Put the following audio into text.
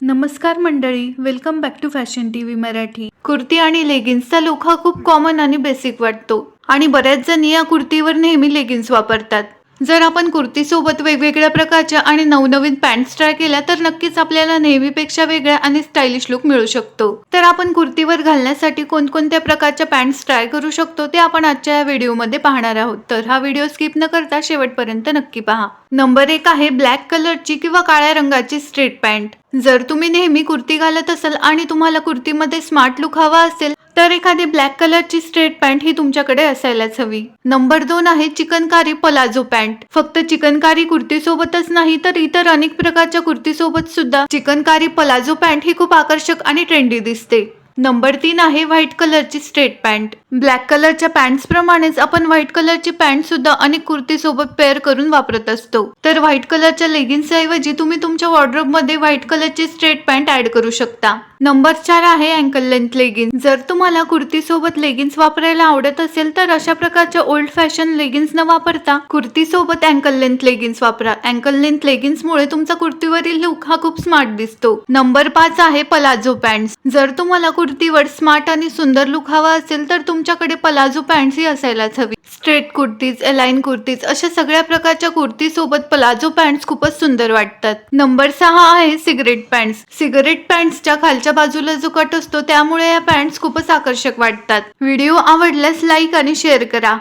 नमस्कार मंडळी welcome back to fashion T V Marathi. Kurti आणि लेगिन्सचा लुक हा खूप कॉमन आणि बेसिक वाटतो. आणि बऱ्याच जणी या कुर्तीवर नेहमी लेगिन्स वापरतात. जर आपण कुर्तीसोबत वेगवेगळ्या प्रकारच्या आणि नवनवीन पॅन्ट्स ट्राय केल्या तर नक्कीच आपल्याला नेहमीपेक्षा वेगळ्या आणि स्टाईलिश लुक मिळू शकतो. तर आपण कुर्तीवर घालण्यासाठी कोणकोणत्या प्रकारच्या पॅन्ट्स ट्राय करू शकतो ते आपण आजच्या या व्हिडिओमध्ये पाहणार आहोत. तर हा व्हिडिओ स्किप न करता शेवटपर्यंत नक्की पहा. नंबर एक आहे ब्लॅक कलरची किंवा काळ्या रंगाची स्ट्रीट पॅन्ट. जर तुम्ही नेहमी कुर्ती घालत असाल आणि तुम्हाला कुर्तीमध्ये स्मार्ट लुक हवा असेल तर एखादी ब्लॅक कलरची स्ट्रेट पॅन्ट ही तुमच्याकडे असायलाच हवी. नंबर दोन आहे चिकनकारी पलाझो पॅन्ट फक्त चिकनकारी कुर्ती सोबतच नाही तर इतर अनेक प्रकारच्या कुर्ती सोबत सुद्धा चिकनकारी पलाझो पॅन्ट ही खूप आकर्षक आणि ट्रेंडी दिसते. नंबर तीन आहे व्हाईट कलरची स्ट्रेट पॅन्ट ब्लॅक कलरच्या पॅन्ट्स प्रमाणेच आपण व्हाईट कलरची पॅन्ट सुद्धा अनेक कुर्ती सोबत पेअर करून वापरत असतो. तर व्हाईट कलरच्या लेगिन्स ऐवजी तुम्ही तुमच्या वॉर्ड्रोबमध्ये व्हाईट कलरची स्ट्रेट पॅन्ट ऍड करू शकता. नंबर चार आहे अँकल लेंथ लेगिन्स जर तुम्हाला कुर्ती सोबत लेगिन्स वापरायला आवडत असेल तर अशा प्रकारच्या ओल्ड फॅशन लेगिन्स न वापरता कुर्ती सोबत अँकल लेंथ लेगिन्स वापरा. अँकल लेंथ लेगिन्स मुळे तुमचा कुर्तीवरील लुक हा खूप स्मार्ट दिसतो. नंबर पाच आहे पलाझो पॅन्ट्स जर तुम्हाला कुर्तीवर स्मार्ट आणि सुंदर लुक हवा असेल तर तुमच्याकडे पलाझो पॅन्टही ही असायलाच हवी. स्ट्रेट कुर्तीज अलाइन कुर्तीज अशा सगळ्या प्रकारच्या कुर्ती सोबत पलाझो पॅन्ट्स खूपच सुंदर वाटतात. नंबर सहा आहे सिगरेट पॅन्ट्स. सिगरेट पॅन्ट्सच्या खालच्या बाजूला जो कट असतो त्यामुळे या पॅन्ट्स खूपच आकर्षक वाटतात. व्हिडिओ आवडल्यास लाईक आणि शेअर करा.